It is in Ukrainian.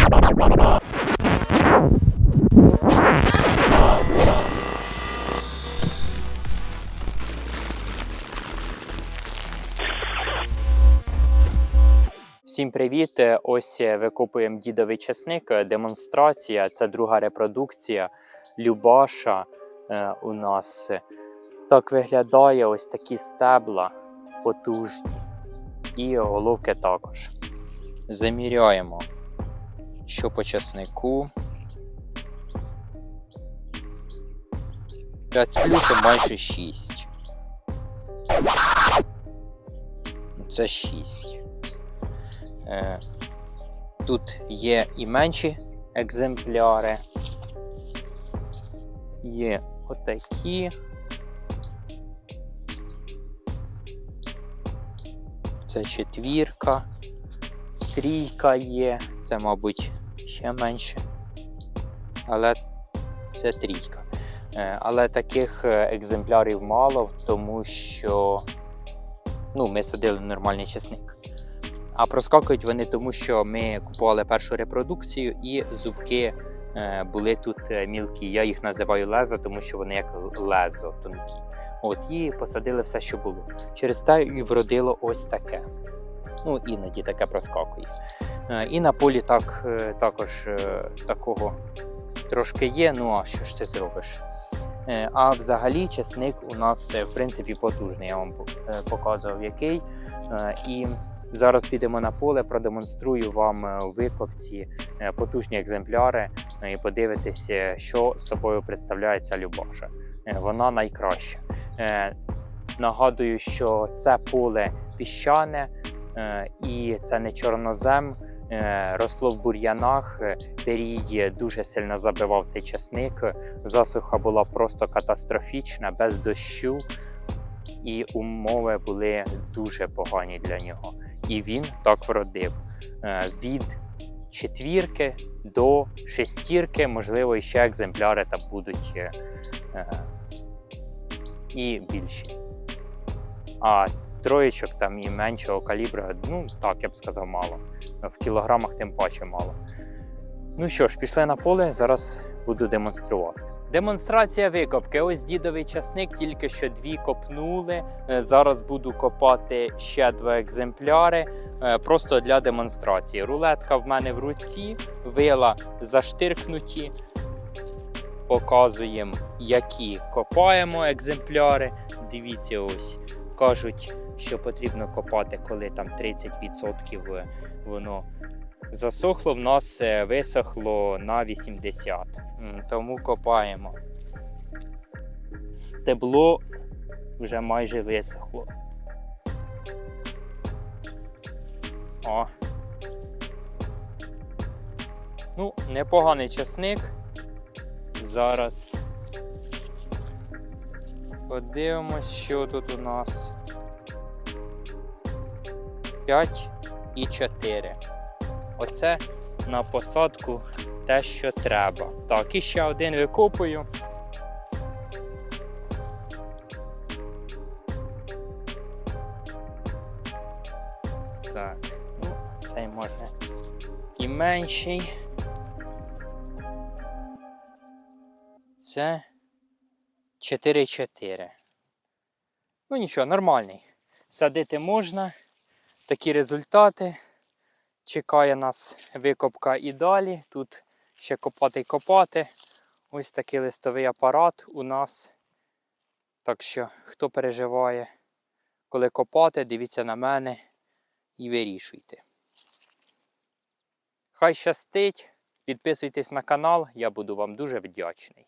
Всім привіт! Е, Ось е, викопуємо дідовий часник. Е, Демонстрація. Це друга репродукція Любаша е, у нас. Так виглядає ось такі стебла потужні. І головки також. Заміряємо, що по часнику. 5 з плюсом майже 6. Це 6. Е, Тут є і менші екземпляри. Є отакі. Це четвірка, трійка є, це, мабуть, ще менше. Але це трійка. Е, Але таких е, екземплярів мало, тому що ну, ми садили нормальний чесник. А проскакують вони тому, що ми купували першу репродукцію, і зубки е, були тут мілкі. Я їх називаю лезо, тому що вони як лезо тонкі. От, і посадили все, що було. Через те і вродило ось таке. Ну, іноді таке проскакує. Е, і на полі так, е, також е, такого трошки є. Ну а що ж ти зробиш? А взагалі чесник у нас в принципі потужний. Я вам показував який. І Зараз підемо на поле, продемонструю вам у викопці потужні екземпляри і подивитися, що з собою представляє ця Любаша. Вона найкраща. Нагадую, що це поле піщане і це не чорнозем. Е, Росло в бур'янах, е, перій дуже сильно забивав цей часник. Засуха була просто катастрофічна, без дощу, і умови були дуже погані для нього і він так вродив. Е, Від четвірки до шестірки, можливо, ще екземпляри там будуть е, е, і більші. А троєчок там і меншого калібру, ну так, я б сказав, мало. В кілограмах тим паче мало. Ну що ж, пішли на поле, зараз буду демонструвати. Демонстрація викопки. Ось дідовий часник, тільки що дві копнули. Е, Зараз буду копати ще два екземпляри, е, просто для демонстрації. Рулетка в мене в руці, вила заштиркнуті. Показуємо, які копаємо екземпляри. Дивіться, ось кажуть, що потрібно копати, коли там 30% воно засохло. В нас е, висохло на 80. М, Тому копаємо. Стебло вже майже висохло. О. Ну, непоганий часник. Зараз подивимось, що тут у нас. 5 і 4. Оце на посадку те, що треба. Так, і ще один викопую. Так, ну, цей може і менший. Це 4-4. Ну нічого, нормальний. Садити можна. Такі результати. Чекає нас викопка і далі. Тут ще копати й копати. Ось такий листовий апарат у нас. Так що, хто переживає, коли копати, дивіться на мене і вирішуйте. Хай щастить, підписуйтесь на канал, я буду вам дуже вдячний.